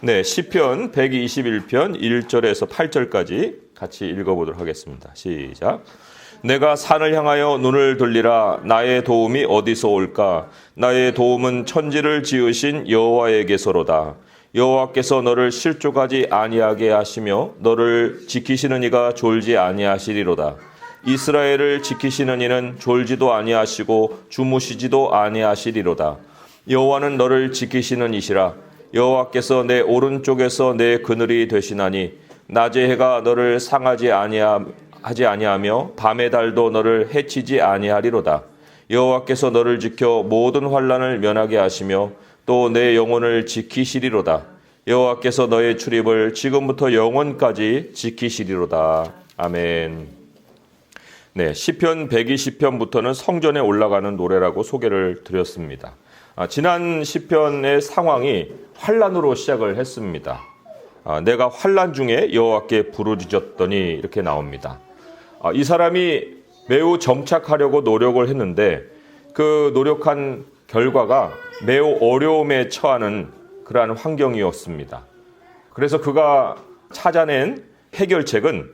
네, 시편 121편 1절에서 8절까지 같이 읽어보도록 하겠습니다. 시작. 내가 산을 향하여 눈을 돌리라. 나의 도움이 어디서 올까? 나의 도움은 천지를 지으신 여호와에게서로다. 여호와께서 너를 실족하지 아니하게 하시며 너를 지키시는 이가 졸지 아니하시리로다. 이스라엘을 지키시는 이는 졸지도 아니하시고 주무시지도 아니하시리로다. 여호와는 너를 지키시는 이시라 여호와께서 내 오른쪽에서 내 그늘이 되시나니 낮의 해가 너를 상하지 아니하 하지 아니하며 밤의 달도 너를 해치지 아니하리로다. 여호와께서 너를 지켜 모든 환란을 면하게 하시며 또 내 영혼을 지키시리로다. 여호와께서 너의 출입을 지금부터 영원까지 지키시리로다. 아멘. 네, 시편 120편부터는 성전에 올라가는 노래라고 소개를 드렸습니다. 아, 지난 시편의 상황이 환란으로 시작을 했습니다. 아, 내가 환란 중에 여호와께 부르짖었더니 이렇게 나옵니다. 아, 이 사람이 매우 정착하려고 노력을 했는데 그 노력한 결과가 매우 어려움에 처하는 그러한 환경이었습니다. 그래서 그가 찾아낸 해결책은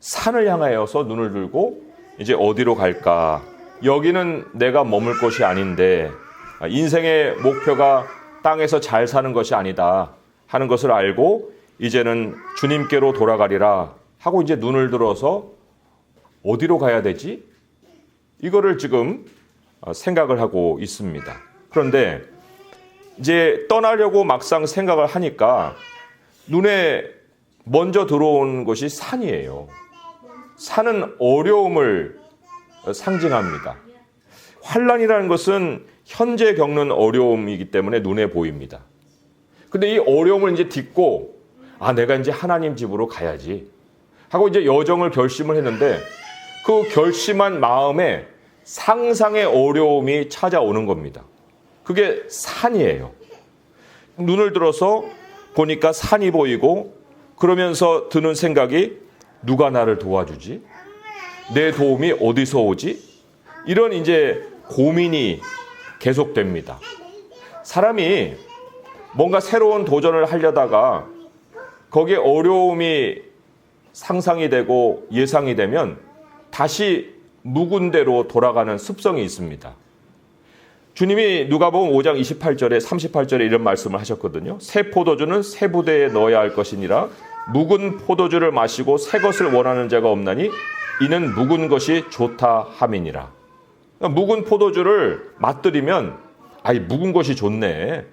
산을 향하여서 눈을 들고 이제 어디로 갈까? 여기는 내가 머물 곳이 아닌데 아, 인생의 목표가 땅에서 잘 사는 것이 아니다 하는 것을 알고 이제는 주님께로 돌아가리라 하고 이제 눈을 들어서 어디로 가야 되지? 이거를 지금 어, 생각을 하고 있습니다. 그런데 이제 떠나려고 막상 생각을 하니까 눈에 먼저 들어온 것이 산이에요. 산은 어려움을 상징합니다. 환란이라는 것은 현재 겪는 어려움이기 때문에 눈에 보입니다. 근데 이 어려움을 이제 딛고 아 내가 이제 하나님 집으로 가야지 하고 이제 여정을 결심을 했는데 그 결심한 마음에 상상의 어려움이 찾아오는 겁니다. 그게 산이에요. 눈을 들어서 보니까 산이 보이고 그러면서 드는 생각이 누가 나를 도와주지? 내 도움이 어디서 오지? 이런 이제 고민이 계속됩니다. 사람이 뭔가 새로운 도전을 하려다가 거기에 어려움이 상상이 되고 예상이 되면 다시 묵은 대로 돌아가는 습성이 있습니다. 주님이 누가복음 5장 28절에 38절에 이런 말씀을 하셨거든요. 새 포도주는 새 부대에 넣어야 할 것이니라 묵은 포도주를 마시고 새 것을 원하는 자가 없나니 이는 묵은 것이 좋다 함이니라. 그러니까 묵은 포도주를 맛들이면 아이 묵은 것이 좋네.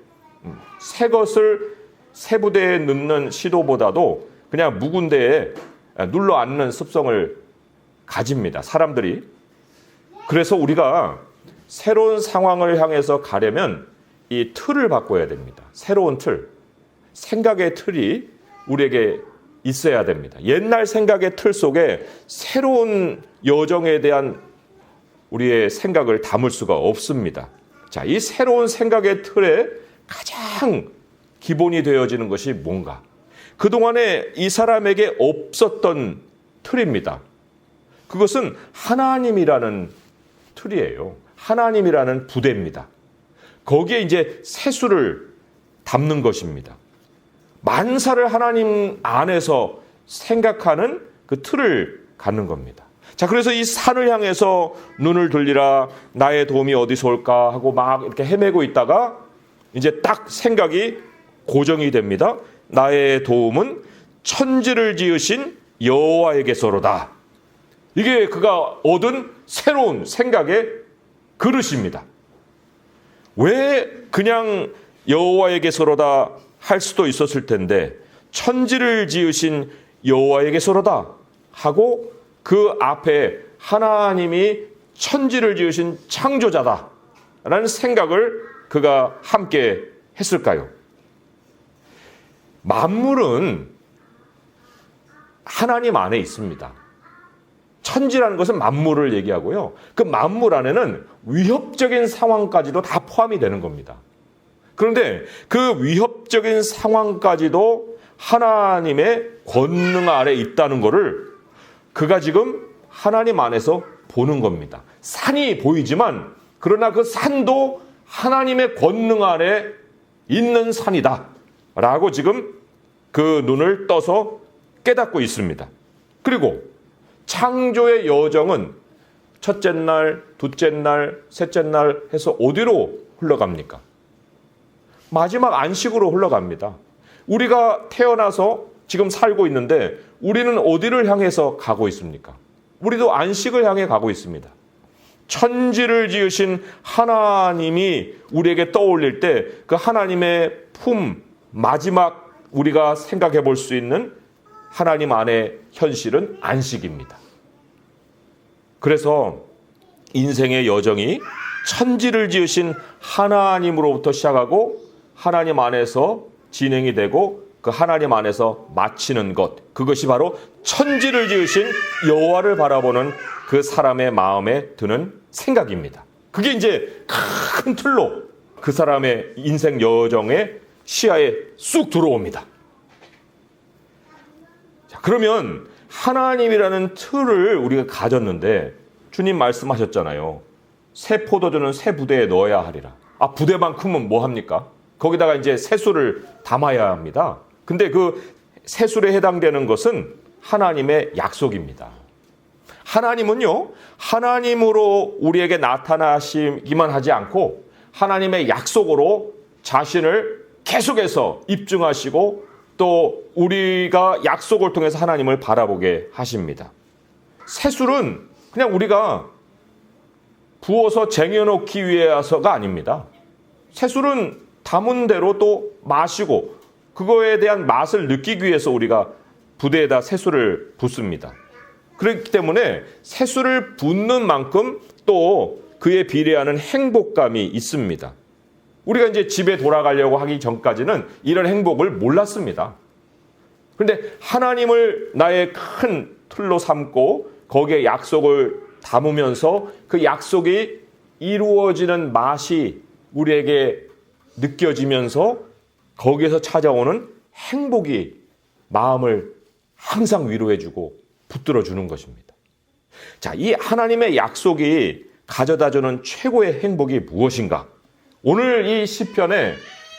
음, 새 것을 새 부대에 넣는 시도보다도 그냥 묵은 데에 눌러 앉는 습성을 가집니다. 사람들이. 그래서 우리가 새로운 상황을 향해서 가려면 이 틀을 바꿔야 됩니다. 새로운 틀. 생각의 틀이 우리에게 있어야 됩니다. 옛날 생각의 틀 속에 새로운 여정에 대한 우리의 생각을 담을 수가 없습니다. 자, 이 새로운 생각의 틀에 가장 기본이 되어지는 것이 뭔가? 그동안에 이 사람에게 없었던 틀입니다. 그것은 하나님이라는 틀이에요. 하나님이라는 부대입니다. 거기에 이제 세수를 담는 것입니다. 만사를 하나님 안에서 생각하는 그 틀을 갖는 겁니다. 자, 그래서 이 산을 향해서 눈을 돌리라 나의 도움이 어디서 올까 하고 막 이렇게 헤매고 있다가 이제 딱 생각이 고정이 됩니다. 나의 도움은 천지를 지으신 여호와에게서로다. 이게 그가 얻은 새로운 생각의 그릇입니다. 왜 그냥 여호와에게서로다 할 수도 있었을 텐데 천지를 지으신 여호와에게서로다 하고 그 앞에 하나님이 천지를 지으신 창조자다라는 생각을 그가 함께 했을까요? 만물은 하나님 안에 있습니다. 천지라는 것은 만물을 얘기하고요. 그 만물 안에는 위협적인 상황까지도 다 포함이 되는 겁니다. 그런데 그 위협적인 상황까지도 하나님의 권능 아래 있다는 것을 그가 지금 하나님 안에서 보는 겁니다. 산이 보이지만 그러나 그 산도 하나님의 권능 아래 있는 산이다. 라고 지금 그 눈을 떠서 깨닫고 있습니다. 그리고 창조의 여정은 첫째 날, 둘째 날, 셋째 날 해서 어디로 흘러갑니까? 마지막 안식으로 흘러갑니다. 우리가 태어나서 지금 살고 있는데 우리는 어디를 향해서 가고 있습니까? 우리도 안식을 향해 가고 있습니다. 천지를 지으신 하나님이 우리에게 떠올릴 때 그 하나님의 품 마지막 우리가 생각해 볼 수 있는 하나님 안의 현실은 안식입니다. 그래서 인생의 여정이 천지를 지으신 하나님으로부터 시작하고 하나님 안에서 진행이 되고 그 하나님 안에서 마치는 것 그것이 바로 천지를 지으신 여호와를 바라보는 그 사람의 마음에 드는 생각입니다. 그게 이제 큰 틀로 그 사람의 인생 여정의 시야에 쑥 들어옵니다. 자, 그러면 하나님이라는 틀을 우리가 가졌는데 주님 말씀하셨잖아요. 새 포도주는 새 부대에 넣어야 하리라. 아, 부대만큼은 뭐 합니까? 거기다가 이제 새수를 담아야 합니다. 근데 그 새술에 해당되는 것은 하나님의 약속입니다. 하나님은요, 하나님으로 우리에게 나타나시기만 하지 않고 하나님의 약속으로 자신을 계속해서 입증하시고 또 우리가 약속을 통해서 하나님을 바라보게 하십니다. 새술은 그냥 우리가 부어서 쟁여놓기 위해서가 아닙니다. 새술은 담은 대로 또 마시고 그거에 대한 맛을 느끼기 위해서 우리가 부대에다 새술을 붓습니다. 그렇기 때문에 새술을 붓는 만큼 또 그에 비례하는 행복감이 있습니다. 우리가 이제 집에 돌아가려고 하기 전까지는 이런 행복을 몰랐습니다. 그런데 하나님을 나의 큰 틀로 삼고 거기에 약속을 담으면서 그 약속이 이루어지는 맛이 우리에게 느껴지면서 거기에서 찾아오는 행복이 마음을 항상 위로해주고 붙들어주는 것입니다. 자, 이 하나님의 약속이 가져다주는 최고의 행복이 무엇인가? 오늘 이 시편에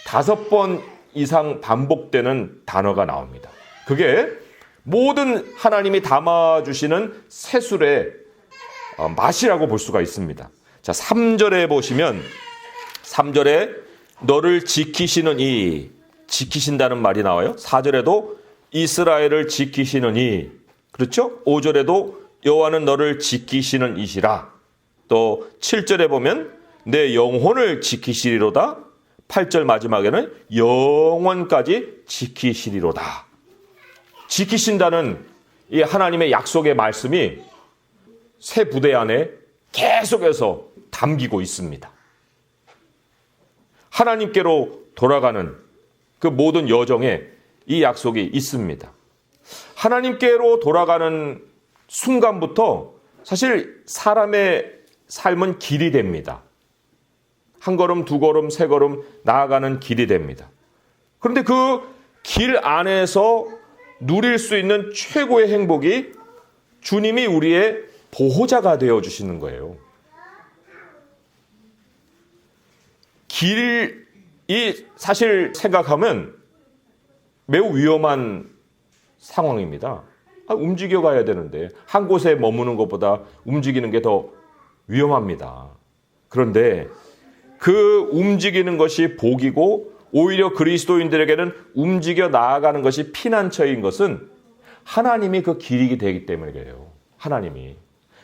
다섯 번 이상 반복되는 단어가 나옵니다. 그게 모든 하나님이 담아주시는 새술의 어, 맛이라고 볼 수가 있습니다. 자, 3절에 보시면 3절에 너를 지키시는 이 지키신다는 말이 나와요. 4절에도 이스라엘을 지키시는 이 그렇죠? 5절에도 여호와는 너를 지키시는 이시라. 또 7절에 보면 내 영혼을 지키시리로다. 8절 마지막에는 영원까지 지키시리로다. 지키신다는 이 하나님의 약속의 말씀이 새 부대 안에 계속해서 담기고 있습니다. 하나님께로 돌아가는 그 모든 여정에 이 약속이 있습니다. 하나님께로 돌아가는 순간부터 사실 사람의 삶은 길이 됩니다. 한 걸음, 두 걸음, 세 걸음 나아가는 길이 됩니다. 그런데 그 길 안에서 누릴 수 있는 최고의 행복이 주님이 우리의 보호자가 되어 주시는 거예요. 길이 사실 생각하면 매우 위험한 상황입니다. 아, 움직여 가야 되는데 한 곳에 머무는 것보다 움직이는 게 더 위험합니다. 그런데 그 움직이는 것이 복이고 오히려 그리스도인들에게는 움직여 나아가는 것이 피난처인 것은 하나님이 그 길이 되기 때문이에요. 하나님이.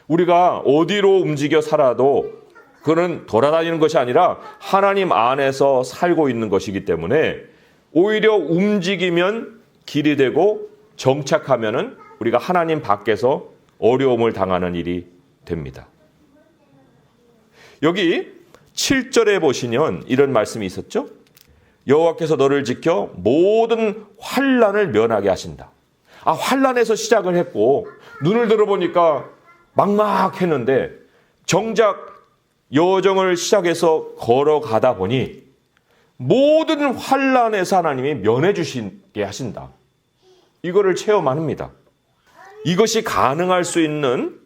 우리가 어디로 움직여 살아도 그는 돌아다니는 것이 아니라 하나님 안에서 살고 있는 것이기 때문에 오히려 움직이면 길이 되고 정착하면은 우리가 하나님 밖에서 어려움을 당하는 일이 됩니다. 여기 7절에 보시면 이런 말씀이 있었죠? 여호와께서 너를 지켜 모든 환란을 면하게 하신다. 아, 환란에서 시작을 했고 눈을 들어보니까 막막했는데 정작 여정을 시작해서 걸어가다 보니 모든 환란에서 하나님이 면해 주시게 하신다. 이거를 체험합니다. 이것이 가능할 수 있는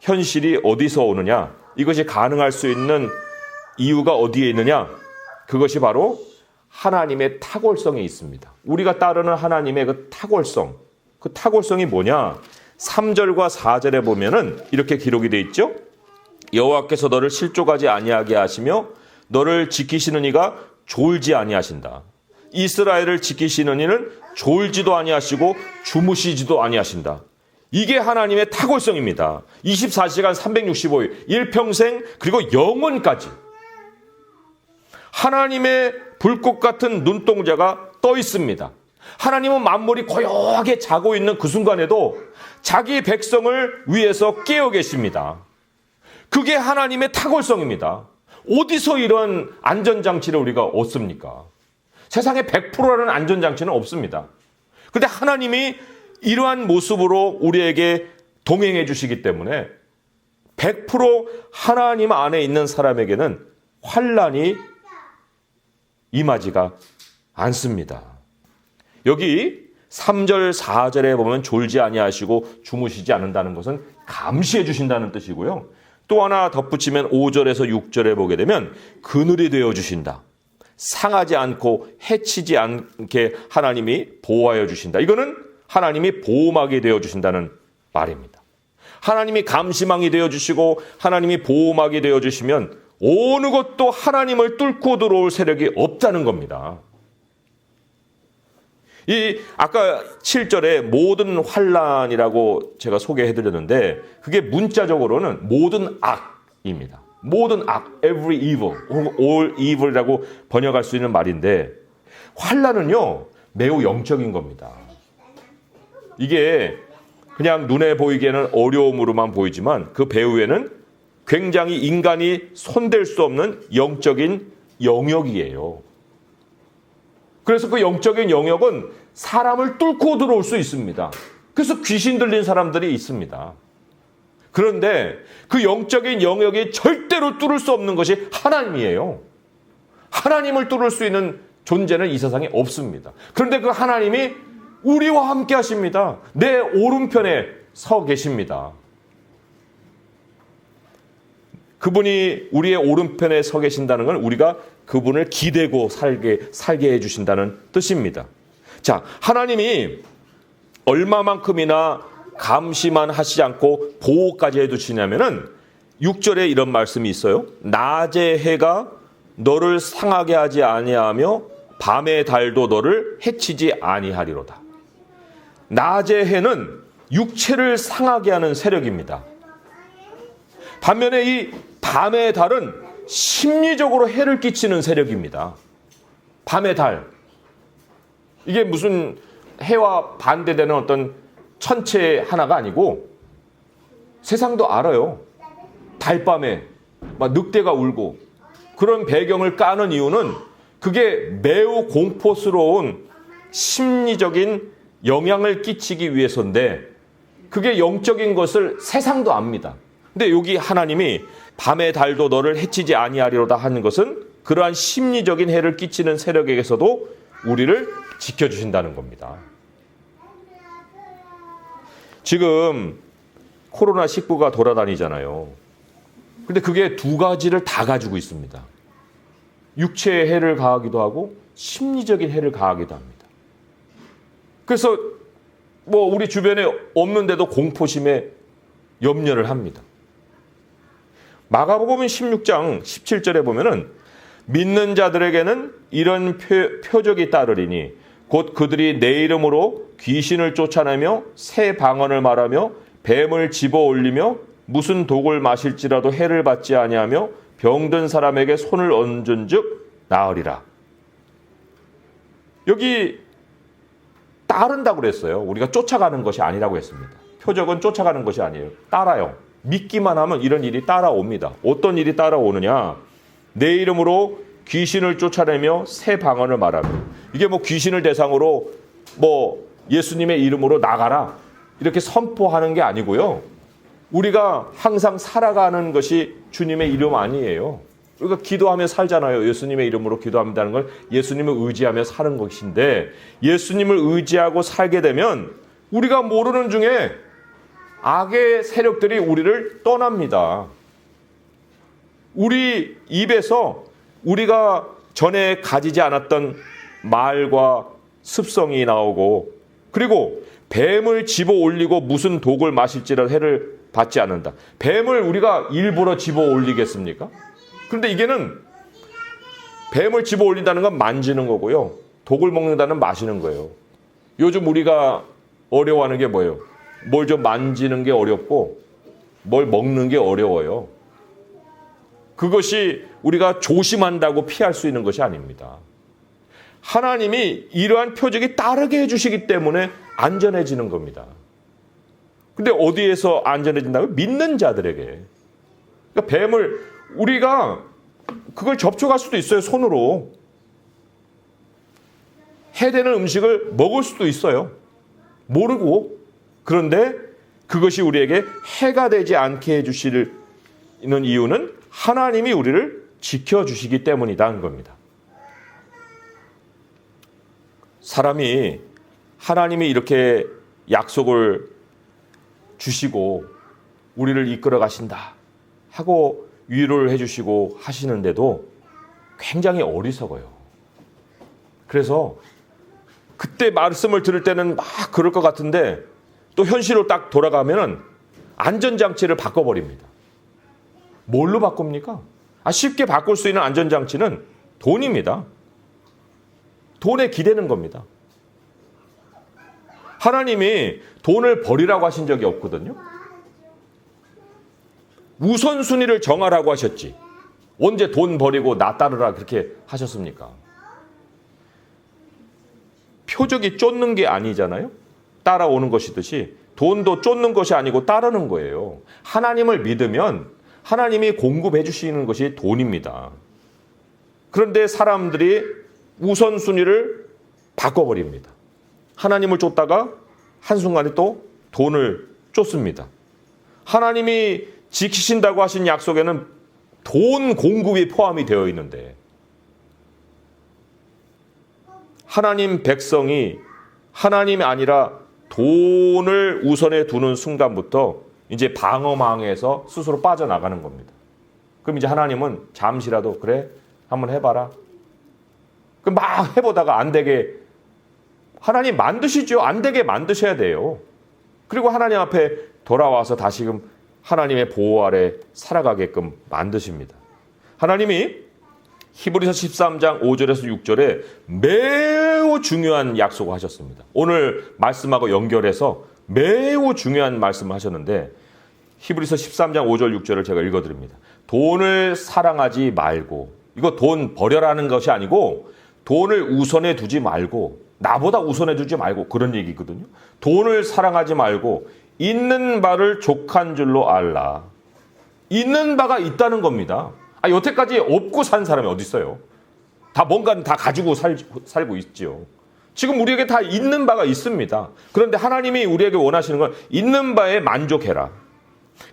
현실이 어디서 오느냐? 이것이 가능할 수 있는 이유가 어디에 있느냐? 그것이 바로 하나님의 탁월성에 있습니다. 우리가 따르는 하나님의 그 탁월성, 그 탁월성이 뭐냐? 3절과 4절에 보면은 이렇게 기록이 돼 있죠. 여호와께서 너를 실족하지 아니하게 하시며 너를 지키시는 이가 졸지 아니하신다. 이스라엘을 지키시는 이는 졸지도 아니하시고 주무시지도 아니하신다. 이게 하나님의 탁월성입니다. 24시간 365일, 일평생 그리고 영원까지 하나님의 불꽃 같은 눈동자가 떠 있습니다. 하나님은 만물이 고요하게 자고 있는 그 순간에도 자기 백성을 위해서 깨어 계십니다. 그게 하나님의 탁월성입니다. 어디서 이런 안전장치를 우리가 얻습니까? 세상에 100%라는 안전장치는 없습니다. 근데 하나님이 이러한 모습으로 우리에게 동행해 주시기 때문에 100% 하나님 안에 있는 사람에게는 환란이 임하지가 않습니다. 여기 3절, 4절에 보면 졸지 아니하시고 주무시지 않는다는 것은 감시해 주신다는 뜻이고요. 또 하나 덧붙이면 5절에서 6절에 보게 되면 그늘이 되어 주신다. 상하지 않고 해치지 않게 하나님이 보호하여 주신다. 이거는 하나님이 보호막이 되어 주신다는 말입니다. 하나님이 감시망이 되어 주시고 하나님이 보호막이 되어 주시면 어느 것도 하나님을 뚫고 들어올 세력이 없다는 겁니다. 이 아까 7절에 모든 환란이라고 제가 소개해 드렸는데 그게 문자적으로는 모든 악입니다. 모든 악, every evil, all evil이라고 번역할 수 있는 말인데 환란은요 매우 영적인 겁니다. 이게 그냥 눈에 보이기에는 어려움으로만 보이지만 그 배후에는 굉장히 인간이 손댈 수 없는 영적인 영역이에요. 그래서 그 영적인 영역은 사람을 뚫고 들어올 수 있습니다. 그래서 귀신 들린 사람들이 있습니다. 그런데 그 영적인 영역이 절대로 뚫을 수 없는 것이 하나님이에요. 하나님을 뚫을 수 있는 존재는 이 세상에 없습니다. 그런데 그 하나님이 우리와 함께 하십니다. 내 오른편에 서 계십니다. 그분이 우리의 오른편에 서 계신다는 건 우리가 그분을 기대고 살게 살게 해 주신다는 뜻입니다. 자, 하나님이 얼마만큼이나 감시만 하시지 않고 보호까지 해 두시냐면은 6절에 이런 말씀이 있어요. 낮의 해가 너를 상하게 하지 아니하며 밤의 달도 너를 해치지 아니하리로다. 낮의 해는 육체를 상하게 하는 세력입니다. 반면에 이 밤의 달은 심리적으로 해를 끼치는 세력입니다. 밤의 달. 이게 무슨 해와 반대되는 어떤 천체 하나가 아니고 세상도 알아요. 달밤에 막 늑대가 울고 그런 배경을 까는 이유는 그게 매우 공포스러운 심리적인 영향을 끼치기 위해서인데 그게 영적인 것을 세상도 압니다. 근데 여기 하나님이 밤의 달도 너를 해치지 아니하리로다 하는 것은 그러한 심리적인 해를 끼치는 세력에게서도 우리를 지켜주신다는 겁니다. 지금 코로나 19가 돌아다니잖아요. 근데 그게 두 가지를 다 가지고 있습니다. 육체의 해를 가하기도 하고 심리적인 해를 가하기도 합니다. 그래서 뭐 우리 주변에 없는데도 공포심에 염려를 합니다. 마가복음 16장 17절에 보면은 믿는 자들에게는 이런 표, 표적이 따르리니 곧 그들이 내 이름으로 귀신을 쫓아내며 새 방언을 말하며 뱀을 집어 올리며 무슨 독을 마실지라도 해를 받지 아니하며 병든 사람에게 손을 얹은즉 나으리라. 여기 따른다고 그랬어요. 우리가 쫓아가는 것이 아니라고 했습니다. 표적은 쫓아가는 것이 아니에요. 따라요. 믿기만 하면 이런 일이 따라옵니다. 어떤 일이 따라오느냐? 내 이름으로 귀신을 쫓아내며 새 방언을 말하며 이게 뭐 귀신을 대상으로 뭐 예수님의 이름으로 나가라 이렇게 선포하는 게 아니고요. 우리가 항상 살아가는 것이 주님의 이름 아니에요. 우리가 기도하며 살잖아요. 예수님의 이름으로 기도합니다는 걸 예수님을 의지하며 사는 것인데 예수님을 의지하고 살게 되면 우리가 모르는 중에 악의 세력들이 우리를 떠납니다. 우리 입에서 우리가 전에 가지지 않았던 말과 습성이 나오고 그리고 뱀을 집어 올리고 무슨 독을 마실지라 해를 받지 않는다. 뱀을 우리가 일부러 집어 올리겠습니까? 그런데 이게는 뱀을 집어 올린다는 건 만지는 거고요. 독을 먹는다는 마시는 거예요. 요즘 우리가 어려워하는 게 뭐예요? 뭘 좀 만지는 게 어렵고 뭘 먹는 게 어려워요. 그것이 우리가 조심한다고 피할 수 있는 것이 아닙니다. 하나님이 이러한 표적이 따르게 해주시기 때문에 안전해지는 겁니다. 근데 어디에서 안전해진다고? 믿는 자들에게. 그러니까 뱀을 우리가 그걸 접촉할 수도 있어요, 손으로. 해되는 음식을 먹을 수도 있어요. 모르고. 그런데 그것이 우리에게 해가 되지 않게 해주시는 이유는 하나님이 우리를 지켜주시기 때문이다는 겁니다. 사람이 하나님이 이렇게 약속을 주시고 우리를 이끌어 가신다 하고 위로를 해주시고 하시는데도 굉장히 어리석어요. 그래서 그때 말씀을 들을 때는 막 그럴 것 같은데 또 현실로 딱 돌아가면은 안전장치를 바꿔버립니다. 뭘로 바꿉니까? 아, 쉽게 바꿀 수 있는 안전장치는 돈입니다. 돈에 기대는 겁니다. 하나님이 돈을 버리라고 하신 적이 없거든요. 우선순위를 정하라고 하셨지. 언제 돈 버리고 나 따르라 그렇게 하셨습니까? 표적이 쫓는 게 아니잖아요. 따라오는 것이듯이 돈도 쫓는 것이 아니고 따르는 거예요. 하나님을 믿으면 하나님이 공급해 주시는 것이 돈입니다. 그런데 사람들이 우선순위를 바꿔버립니다. 하나님을 쫓다가 한순간에 또 돈을 쫓습니다. 하나님이 지키신다고 하신 약속에는 돈 공급이 포함이 되어 있는데 하나님 백성이 하나님이 아니라 돈을 우선에 두는 순간부터 이제 방어망에서 스스로 빠져나가는 겁니다. 그럼 이제 하나님은 잠시라도 그래 한번 해봐라. 그막 해보다가 안 되게 하나님 만드시죠. 안 되게 만드셔야 돼요. 그리고 하나님 앞에 돌아와서 다시금 하나님의 보호 아래 살아가게끔 만드십니다. 하나님이 히브리서 13장 5절에서 6절에 매우 중요한 약속을 하셨습니다. 오늘 말씀하고 연결해서 매우 중요한 말씀을 하셨는데 히브리서 13장 5절 6절을 제가 읽어 드립니다. 돈을 사랑하지 말고 이거 돈 버려라는 것이 아니고 돈을 우선에 두지 말고 나보다 우선해 두지 말고 그런 얘기거든요. 돈을 사랑하지 말고 있는 바를 족한 줄로 알라. 있는 바가 있다는 겁니다. 아, 여태까지 없고 산 사람이 어디 있어요? 다 뭔가는 다 가지고 살, 살고 있지요. 지금 우리에게 다 있는 바가 있습니다. 그런데 하나님이 우리에게 원하시는 건 있는 바에 만족해라.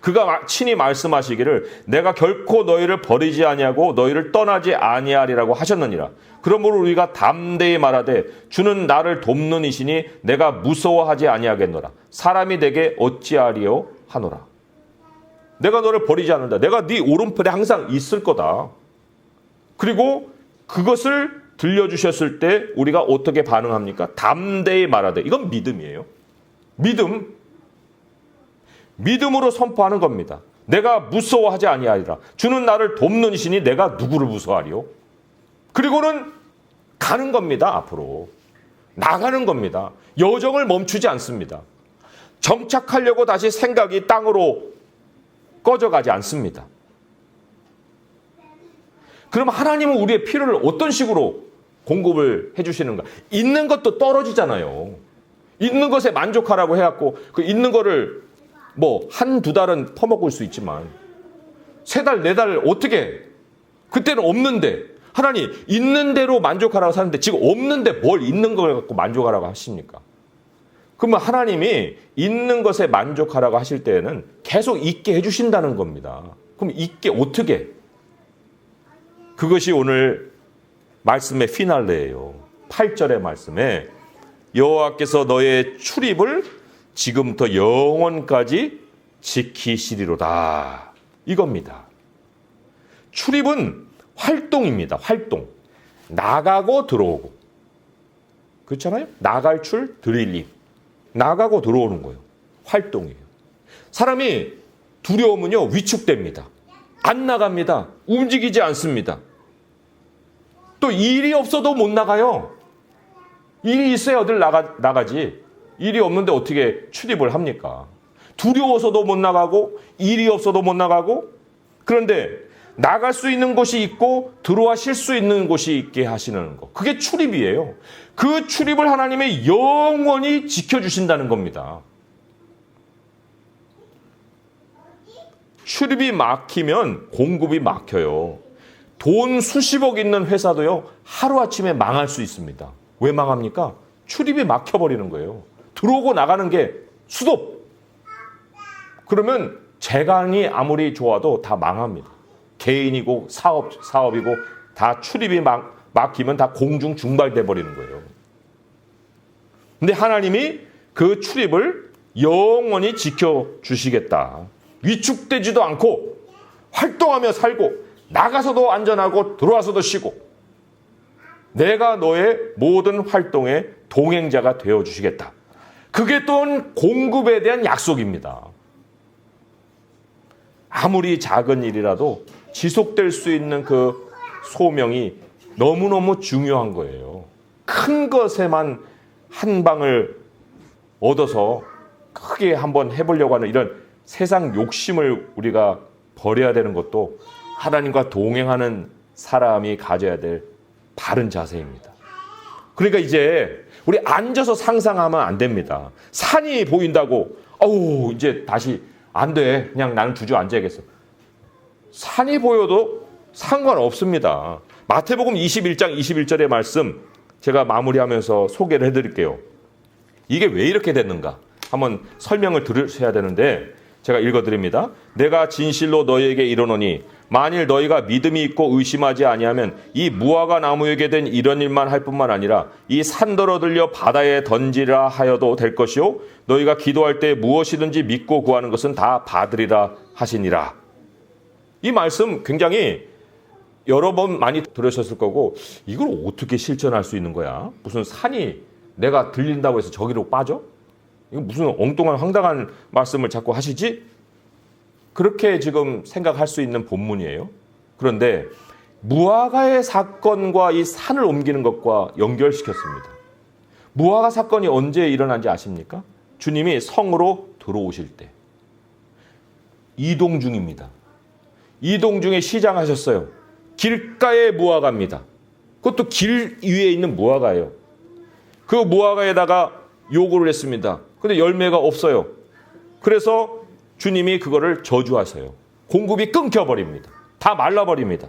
그가 친히 말씀하시기를 내가 결코 너희를 버리지 아니하고 너희를 떠나지 아니하리라고 하셨느니라. 그러므로 우리가 담대히 말하되 주는 나를 돕는 이시니 내가 무서워하지 아니하겠노라. 사람이 내게 어찌하리요 하노라. 내가 너를 버리지 않는다. 내가 네 오른편에 항상 있을 거다. 그리고 그것을 들려주셨을 때 우리가 어떻게 반응합니까? 담대히 말하되 이건 믿음이에요. 믿음. 믿음으로 선포하는 겁니다. 내가 무서워하지 아니하리라. 주는 나를 돕는 이시니 내가 누구를 무서워하리요? 그리고는 가는 겁니다. 앞으로 나가는 겁니다. 여정을 멈추지 않습니다. 정착하려고 다시 생각이 땅으로 꺼져가지 않습니다. 그럼 하나님은 우리의 필요를 어떤 식으로 공급을 해주시는가? 있는 것도 떨어지잖아요. 있는 것에 만족하라고 해갖고 그 있는 거를 뭐 한 두 달은 퍼먹을 수 있지만 세 달, 네 달 어떻게 그때는 없는데 하나님 있는 대로 만족하라고 사는데 지금 없는데 뭘 있는 걸 갖고 만족하라고 하십니까? 그러면 하나님이 있는 것에 만족하라고 하실 때에는 계속 있게 해주신다는 겁니다. 그럼 있게 어떻게? 그것이 오늘 말씀의 피날레예요. 8절의 말씀에 여호와께서 너의 출입을 지금부터 영원까지 지키시리로다. 이겁니다. 출입은 활동입니다. 활동. 나가고 들어오고. 그렇잖아요? 나갈 출 드릴링. 나가고 들어오는 거예요. 활동이에요. 사람이 두려우면요, 위축됩니다. 안 나갑니다. 움직이지 않습니다. 또 일이 없어도 못 나가요. 일이 있어야 어딜 나가, 나가지. 일이 없는데 어떻게 출입을 합니까? 두려워서도 못 나가고, 일이 없어도 못 나가고, 그런데 나갈 수 있는 곳이 있고, 들어와 쉴 수 있는 곳이 있게 하시는 거. 그게 출입이에요. 그 출입을 하나님의 영원히 지켜주신다는 겁니다. 출입이 막히면 공급이 막혀요. 돈 수십억 있는 회사도요, 하루아침에 망할 수 있습니다. 왜 망합니까? 출입이 막혀버리는 거예요. 들어오고 나가는 게 수도. 그러면 재간이 아무리 좋아도 다 망합니다. 개인이고 사업, 사업이고 다 출입이 막, 막히면 다 공중 중발돼 버리는 거예요. 근데 하나님이 그 출입을 영원히 지켜 주시겠다. 위축되지도 않고 활동하며 살고 나가서도 안전하고 들어와서도 쉬고 내가 너의 모든 활동의 동행자가 되어 주시겠다. 그게 또한 공급에 대한 약속입니다. 아무리 작은 일이라도 지속될 수 있는 그 소명이 너무너무 중요한 거예요. 큰 것에만 한 방을 얻어서 크게 한번 해보려고 하는 이런 세상 욕심을 우리가 버려야 되는 것도 하나님과 동행하는 사람이 가져야 될 바른 자세입니다. 그러니까 이제 우리 앉아서 상상하면 안 됩니다. 산이 보인다고, 어우, 이제 다시 안 돼. 그냥 나는 주저 앉아야겠어. 산이 보여도 상관없습니다. 마태복음 21장 21절의 말씀 제가 마무리하면서 소개를 해드릴게요. 이게 왜 이렇게 됐는가? 한번 설명을 들으셔야 되는데 제가 읽어드립니다. 내가 진실로 너희에게 이르노니 만일 너희가 믿음이 있고 의심하지 아니하면 이 무화과 나무에게 된 이런 일만 할 뿐만 아니라 이 산더러 들려 바다에 던지라 하여도 될 것이요 너희가 기도할 때 무엇이든지 믿고 구하는 것은 다 받으리라 하시니라. 이 말씀 굉장히 여러 번 많이 들으셨을 거고 이걸 어떻게 실천할 수 있는 거야? 무슨 산이 내가 들린다고 해서 저기로 빠져? 이거 무슨 엉뚱한 황당한 말씀을 자꾸 하시지? 그렇게 지금 생각할 수 있는 본문이에요. 그런데 무화과의 사건과 이 산을 옮기는 것과 연결시켰습니다. 무화과 사건이 언제 일어난지 아십니까? 주님이 성으로 들어오실 때. 이동 중입니다. 이동 중에 시장하셨어요. 길가의 무화과입니다. 그것도 길 위에 있는 무화과예요. 그 무화과에다가 요구를 했습니다. 근데 열매가 없어요. 그래서 주님이 그거를 저주하세요. 공급이 끊겨버립니다. 다 말라버립니다.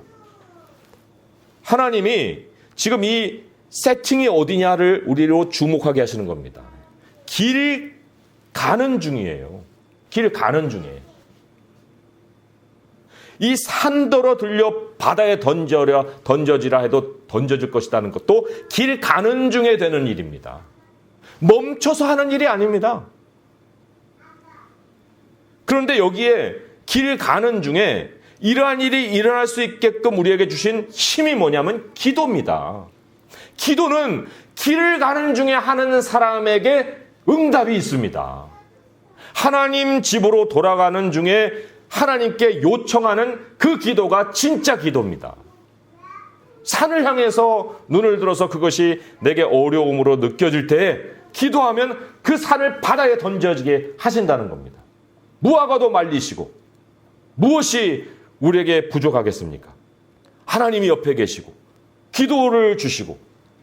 하나님이 지금 이 세팅이 어디냐를 우리로 주목하게 하시는 겁니다. 길 가는 중이에요. 길 가는 중이에요. 이 산더러 들려 바다에 던져려 던져지라 해도 던져질 것이라는 것도 길 가는 중에 되는 일입니다. 멈춰서 하는 일이 아닙니다. 그런데 여기에 길 가는 중에 이러한 일이 일어날 수 있게끔 우리에게 주신 힘이 뭐냐면 기도입니다. 기도는 길을 가는 중에 하는 사람에게 응답이 있습니다. 하나님 집으로 돌아가는 중에 하나님께 요청하는 그 기도가 진짜 기도입니다. 산을 향해서 눈을 들어서 그것이 내게 어려움으로 느껴질 때 기도하면 그 산을 바다에 던져지게 하신다는 겁니다. 무화과도 말리시고 무엇이 우리에게 부족하겠습니까? 하나님이 옆에 계시고 기도를 주시고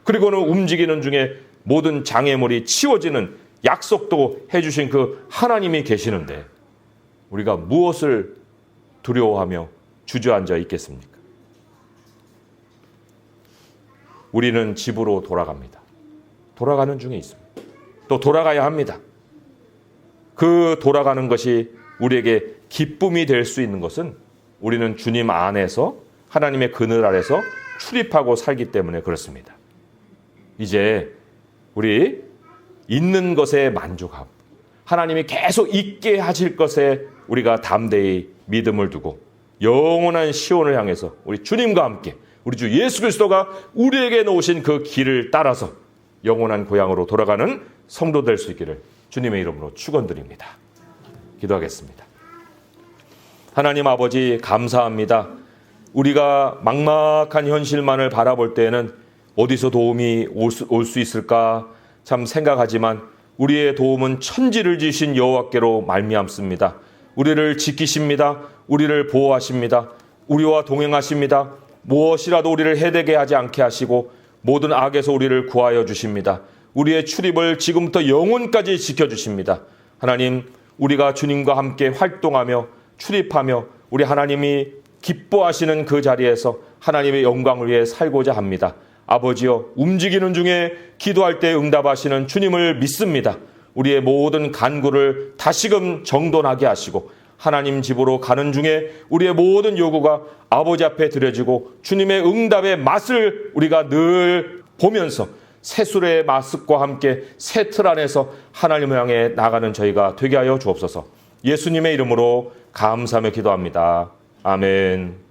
그리고는 움직이는 중에 모든 장애물이 치워지는 약속도 해주신 그 하나님이 계시는데 우리가 무엇을 두려워하며 주저앉아 있겠습니까? 우리는 집으로 돌아갑니다. 돌아가는 중에 있습니다. 또 돌아가야 합니다. 그 돌아가는 것이 우리에게 기쁨이 될 수 있는 것은 우리는 주님 안에서 하나님의 그늘 아래서 출입하고 살기 때문에 그렇습니다. 이제 우리 있는 것에 만족하고 하나님이 계속 있게 하실 것에 우리가 담대히 믿음을 두고 영원한 시온을 향해서 우리 주님과 함께 우리 주 예수 그리스도가 우리에게 놓으신 그 길을 따라서 영원한 고향으로 돌아가는 성도 될 수 있기를 주님의 이름으로 축원드립니다. 기도하겠습니다. 하나님 아버지 감사합니다. 우리가 막막한 현실만을 바라볼 때에는 어디서 도움이 올 수 있을까 참 생각하지만 우리의 도움은 천지를 지신 여호와께로 말미암습니다. 우리를 지키십니다. 우리를 보호하십니다. 우리와 동행하십니다. 무엇이라도 우리를 해되게 하지 않게 하시고 모든 악에서 우리를 구하여 주십니다. 우리의 출입을 지금부터 영혼까지 지켜주십니다. 하나님, 우리가 주님과 함께 활동하며 출입하며 우리 하나님이 기뻐하시는 그 자리에서 하나님의 영광을 위해 살고자 합니다. 아버지여, 움직이는 중에 기도할 때 응답하시는 주님을 믿습니다. 우리의 모든 간구를 다시금 정돈하게 하시고 하나님 집으로 가는 중에 우리의 모든 요구가 아버지 앞에 드려지고 주님의 응답의 맛을 우리가 늘 보면서 새술의 마습과 함께 새 틀 안에서 하나님을 향해 나가는 저희가 되게 하여 주옵소서. 예수님의 이름으로 감사하며 기도합니다. 아멘.